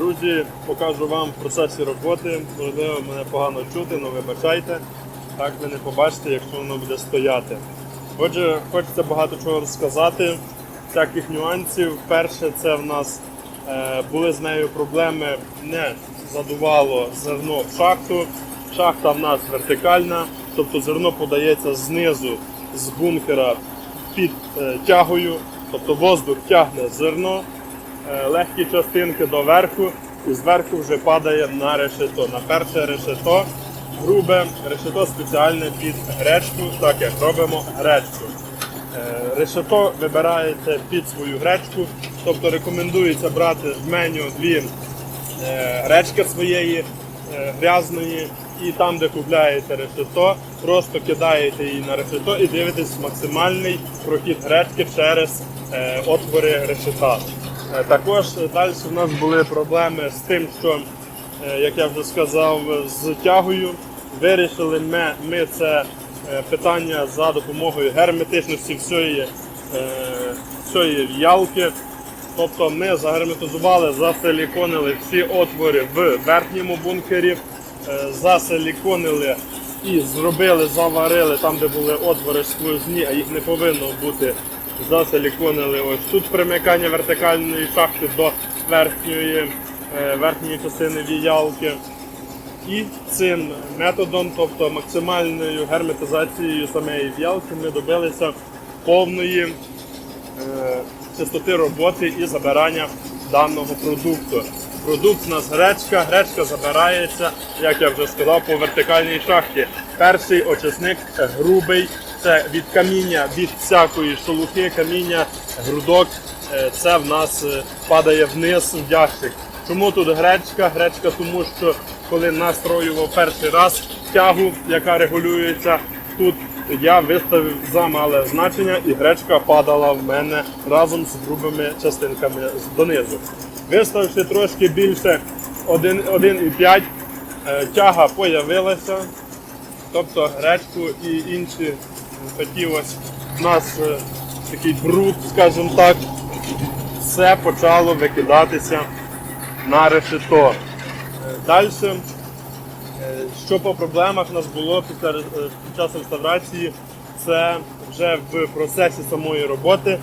Друзі, покажу вам в процесі роботи. Можливо, мене погано чути, але вибачайте. Так ви не побачите, якщо воно буде стояти. Отже, хочеться багато чого розказати, всяких нюансів. Перше, це в нас е, були з нею проблеми, не задувало зерно в шахту. Шахта в нас вертикальна, тобто зерно подається знизу з бункера під е, тягою, тобто воздух тягне зерно, легкі частинки до верху і зверху вже падає на решето. На перше решето грубе, решето спеціальне під гречку, так як робимо гречку. Е, Решето вибираєте під свою гречку, тобто рекомендується брати в меню дві е, гречки своєї е, грязної, і там, де купляєте решето, просто кидаєте її на решето і дивитесь максимальний прохід гречки через е, отвори решета. Е, Також далі в нас були проблеми з тим, що, е, як я вже сказав, з тягою. Вирішили ми, ми це е, питання за допомогою герметичності всієї, всієї в'ялки. Тобто ми загерметизували, засиліконили всі отвори в верхньому бункері, засиліконили і зробили, заварили там, де були отвори сквозні, а їх не повинно бути. Засиліконили ось тут примикання вертикальної шахти до верхньої, е, верхньої частини віялки. І цим методом, тобто максимальною герметизацією самої в'ялки, ми добилися повної е, чистоти роботи і забирання даного продукту. Продукт у нас гречка, гречка забирається, як я вже сказав, по вертикальній шахті. Перший очисник е, грубий, це від каміння, від всякої шелухи, каміння, грудок. е, Це в нас е, падає вниз в ящик. Чому тут гречка? Гречка, тому що коли настроював перший раз тягу, яка регулюється, тут я виставив замале значення і гречка падала в мене разом з грубими частинками донизу. Виставивши трошки більше 1,5, е, тяга появилася, тобто гречку і інші ось у нас е, такий бруд, скажімо так, все почало викидатися на решето. Далі, що по проблемах у нас було е, під час реставрації, це вже в процесі самої роботи.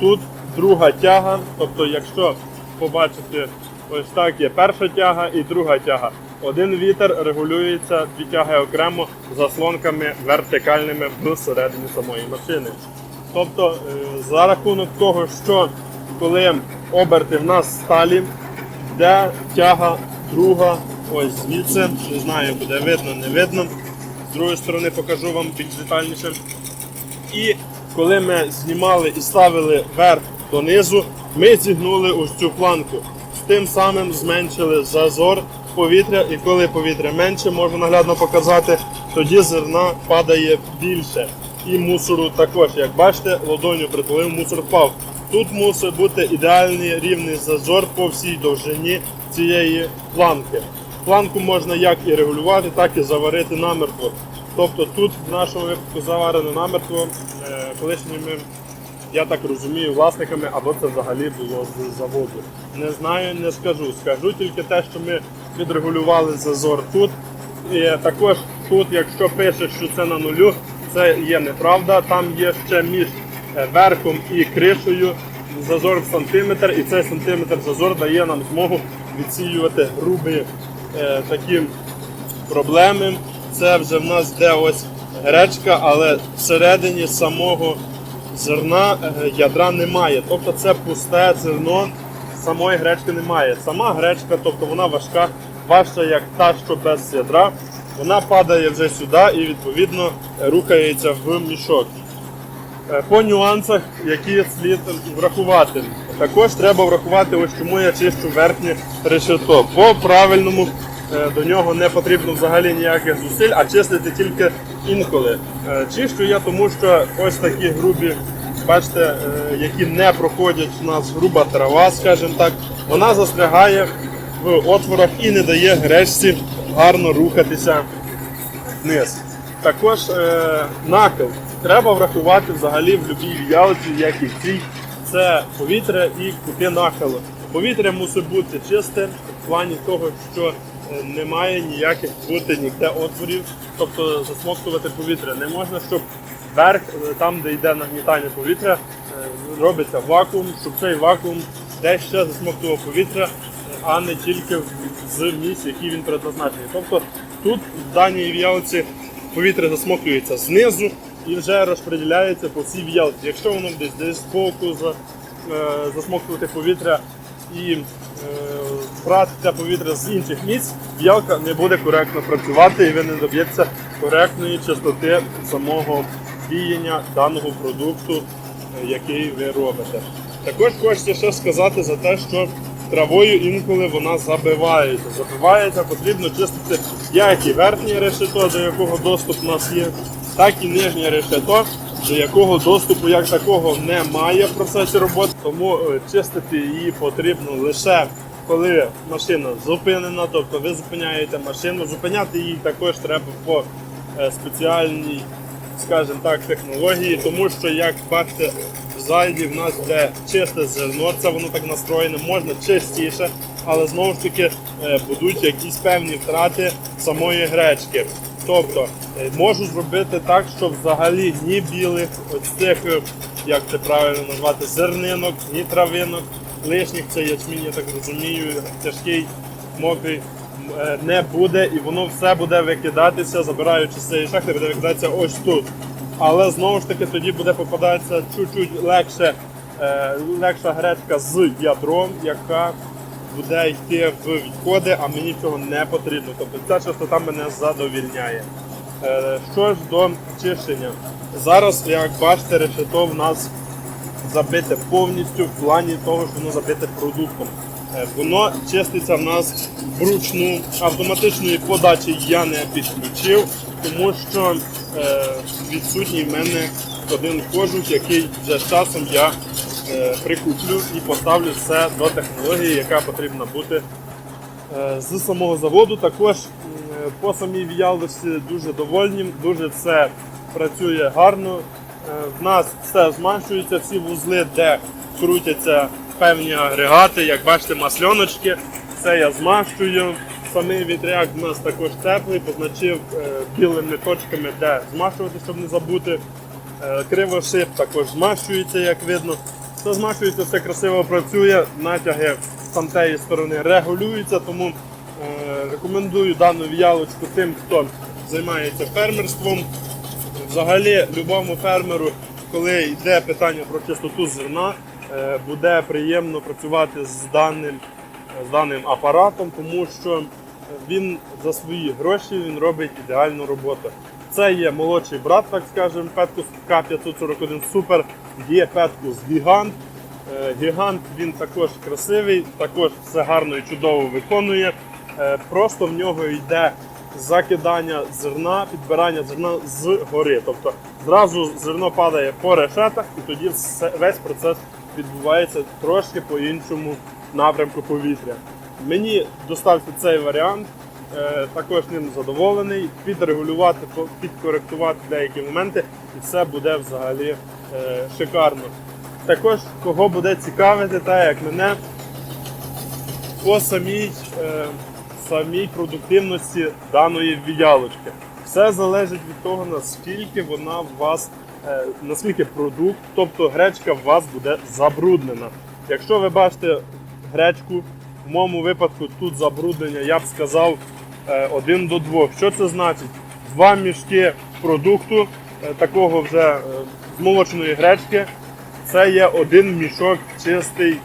Тут друга тяга, тобто якщо побачите, ось так є перша тяга і друга тяга. Один вітер регулюється, дві окремо заслонками вертикальними всередині самої машини. Тобто е, за рахунок того, що коли оберти в нас сталі, де тяга друга, ось звідси, не знаю, буде видно, не видно. З другої сторони покажу вам більш детальніше. І коли ми знімали і ставили верх донизу, ми зігнули ось цю планку. Тим самим зменшили зазор повітря, і коли повітря менше, можу наглядно показати, тоді зерна падає більше. І мусору також. Як бачите, ладоню притулив, мусор впав. Тут мусить бути ідеальний рівний зазор по всій довжині цієї планки. Планку можна як і регулювати, так і заварити намертво. Тобто тут в нашому випадку заварено намертво е, колишніми, я так розумію, власниками, або це взагалі було з заводу. Не знаю, не скажу. Скажу тільки те, що ми відрегулювали зазор тут. І також тут, якщо пише, що це на нулю, це є неправда. Там є ще між е, верхом і кришею зазор в сантиметр, і цей сантиметр зазор дає нам змогу відсіювати грубі е, такі проблеми. Це вже в нас йде ось гречка, але всередині самого зерна е, ядра немає. Тобто це пусте зерно, самої гречки немає. Сама гречка, тобто вона важка, важча як та, що без ядра. Вона падає вже сюди і відповідно рухається в мішок. Е, По нюансах, які слід врахувати. Також треба врахувати, ось чому я чищу верхнє решето. По правильному е, до нього не потрібно взагалі ніяких зусиль, а чистити тільки інколи. Е, Чищу я тому, що ось такі грубі, бачите, е, які не проходять у нас груба трава, скажімо так, вона застрягає в отворах і не дає гречці гарно рухатися вниз. Також е, нахил треба врахувати взагалі в будь-якій в'ялці, як і в цій. Це повітря і кути нахилу. Повітря мусить бути чисте в плані того, що е, немає ніяких бути ніде отворів, тобто засмоктувати повітря не можна, щоб верх, там, де йде нагнітання повітря, робиться вакуум, щоб цей вакуум десь ще засмоктував повітря, а не тільки з місць, які він предназначений. Тобто тут в даній в'ялці повітря засмоктується знизу і вже розподіляється по всій в'ялці. Якщо воно десь десь збоку за, е, засмоктувати повітря і е, брати це повітря з інших місць, в'ялка не буде коректно працювати і ви не доб'єтеся коректної чистоти самого віяння даного продукту, е, який ви робите. Також хочеться ще сказати за те, що травою інколи вона забивається. Забивається, потрібно чистити як і верхнє решето, до якого доступ у нас є, так і нижнє решето, до якого доступу як такого немає в процесі роботи. Тому е, чистити її потрібно лише коли машина зупинена, тобто ви зупиняєте машину. Зупиняти її також треба по е, спеціальній скажімо так, технології, тому що, як бачите, ззаді в нас де чисте зерно, це воно так настроєне, можна чистіше, але знову ж таки е, будуть якісь певні втрати самої гречки. Тобто е, можу зробити так, щоб взагалі ні білих ось цих, е, як це правильно назвати, зернинок, ні травинок, лишніх це ячмінь, я так розумію, тяжкий, мокрий не буде, і воно все буде викидатися, забираючи з цієї шахти, буде викидатися ось тут. Але знову ж таки тоді буде попадатися чуть-чуть легше, е, легша гречка з ядром, яка буде йти в відходи, а мені цього не потрібно. Тобто ця частота мене задовільняє. Е, Що ж до чищення. Зараз, як бачите, решето в нас забите повністю в плані того, що воно забите продуктом. Е, Воно чиститься в нас вручну. Автоматичної подачі я не підключив, тому що е, відсутній в мене один кожух, який вже з часом я е, прикуплю і поставлю все до технології, яка потрібна бути з самого заводу. Також по самій в'ялості дуже довольні, дуже все працює гарно. В нас все змащується, всі вузли, де крутяться певні агрегати, як бачите, масльоночки. Це я змащую. Самий вітряк в нас також теплий, позначив е, білими точками, де змащувати, щоб не забути. Е, Кривошип також змащується, як видно. Все змащується, все красиво працює, натяги з тамтеї сторони регулюються, тому е, рекомендую дану в'ялочку тим, хто займається фермерством. Взагалі, любому фермеру, коли йде питання про чистоту зерна, буде приємно працювати з даним, з даним апаратом, тому що він за свої гроші він робить ідеальну роботу. Це є молодший брат, так скажемо, Петкус К541 Супер, є Петкус Гігант. Е, Гігант він також красивий, також все гарно і чудово виконує. Е, Просто в нього йде закидання зерна, підбирання зерна з гори. Тобто зразу зерно падає по решетах, і тоді весь процес відбувається трошки по іншому напрямку повітря. Мені достався цей варіант. Е, Також ним задоволений, підрегулювати, підкоректувати деякі моменти, і все буде взагалі е, шикарно. Також кого буде цікавити, так як мене, по самій, е, самій продуктивності даної віялочки. Все залежить від того, наскільки вона в вас, наскільки продукт, тобто гречка в вас буде забруднена. Якщо ви бачите гречку, в моєму випадку тут забруднення, я б сказав, е, один до двох. Що це значить? Два мішки продукту, е, такого вже е, змолоченої гречки, це є один мішок чистий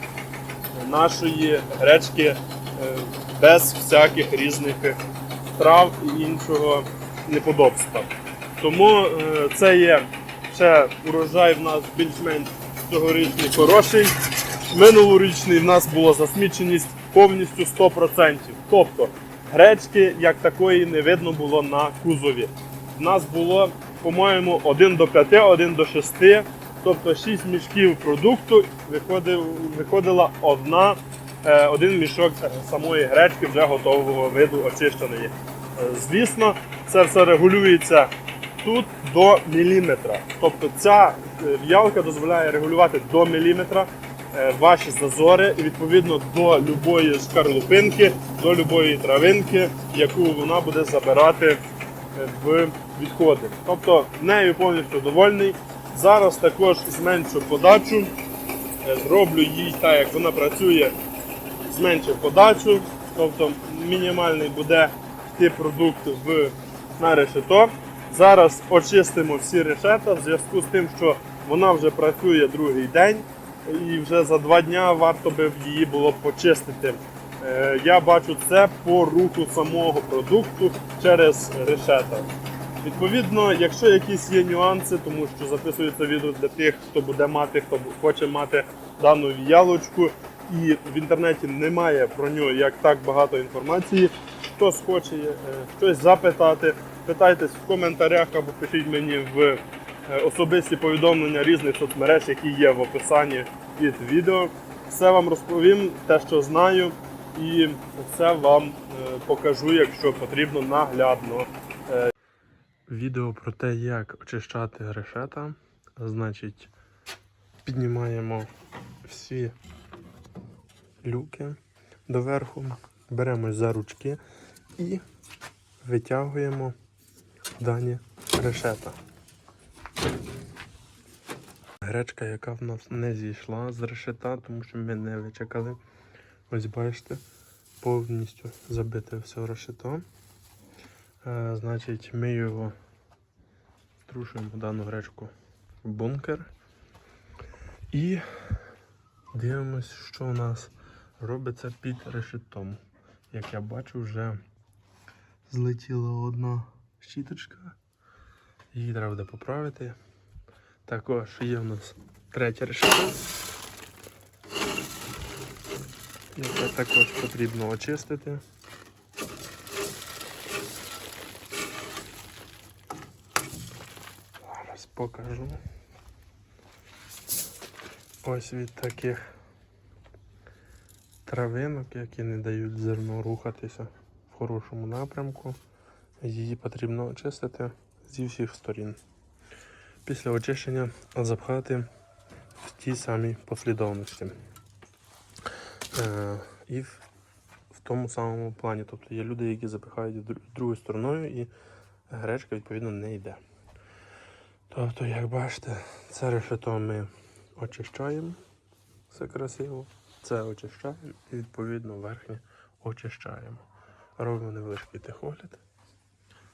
нашої гречки е, без всяких різних трав і іншого неподобства. Тому е, це є ще урожай в нас більш-менш цьогорічний хороший. Минулорічний в нас була засміченість повністю 100%. Тобто гречки як такої не видно було на кузові. В нас було, по-моєму, 1 до 5, 1 до 6. Тобто 6 мішків продукту виходила одна, е, один мішок самої гречки вже готового виду очищеної. Е, Звісно, це все регулюється тут до міліметра. Тобто ця е, в'ялка дозволяє регулювати до міліметра е, ваші зазори і відповідно до любої шкарлупинки, до любої травинки, яку вона буде забирати е, в відходи. Тобто нею повністю довольний. Зараз також зменшу подачу, е, зроблю їй так, як вона працює, зменшив подачу, тобто мінімальний буде йти продукт в, на решето. Зараз очистимо всі решета в зв'язку з тим, що вона вже працює другий день і вже за два дня варто би її було почистити. Е, Я бачу це по руху самого продукту через решета. Відповідно, якщо якісь є нюанси, тому що записується відео для тих, хто буде мати, хто хоче мати дану віялочку, і в інтернеті немає про нього як так багато інформації. Хтось хоче е, щось запитати, питайтесь в коментарях або пишіть мені в е, особисті повідомлення різних соцмереж, які є в описанні під відео. Все вам розповім, те, що знаю, і все вам е, покажу, якщо потрібно наглядно. Відео про те, як очищати решета. Значить, піднімаємо всі люки доверху, беремо за ручки і витягуємо дані решета. Гречка, яка в нас не зійшла з решета, тому що ми не вичекали. Ось бачите, повністю забите все решето. Е, Значить, ми його струшуємо дану гречку в бункер і дивимось, що у нас робиться під решетом. Як я бачу, вже злетіла одна щіточка. Її треба буде поправити. Також є у нас третя решето, яке також потрібно очистити. Зараз покажу. Ось від таких травинок, які не дають зерну рухатися в хорошому напрямку. Її потрібно очистити зі всіх сторін. Після очищення запхати в тій самій послідовності. Е, і в, в тому самому плані. Тобто є люди, які запихають дру- другою стороною і гречка відповідно не йде. Тобто, як бачите, це решето ми очищаємо, все красиво. Це очищаємо і відповідно верхнє очищаємо. Робимо невеличкий техогляд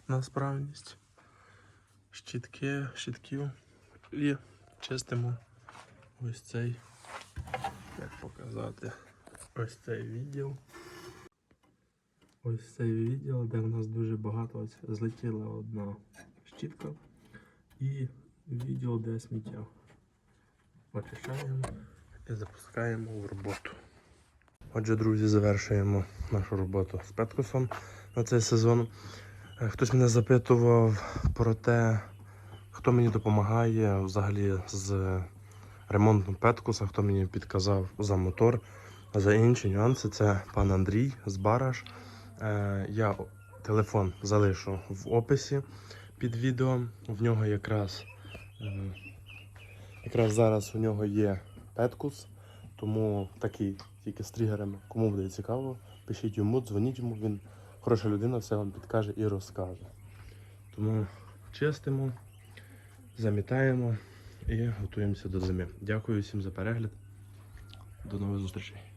на справність, щітки, щітків і чистимо ось цей, як показати, ось цей відділ. Ось цей відділ, де в нас дуже багато ось злетіла одна щітка і відділ, де сміття. Очищаємо і запускаємо в роботу. Отже, друзі, завершуємо нашу роботу з Петкусом на цей сезон. Е, Хтось мене запитував про те, хто мені допомагає взагалі з ремонтом Петкуса, хто мені підказав за мотор, за інші нюанси. Це пан Андрій з Бараш. Е, Я телефон залишу в описі під відео. В нього якраз, е, якраз зараз у нього є Петкус, тому такий тільки з тригерами. Кому буде цікаво, пишіть йому, дзвоніть йому, він хороша людина, все вам підкаже і розкаже. Тому чистимо, замітаємо і готуємося до зими. Дякую всім за перегляд. До нових зустрічей.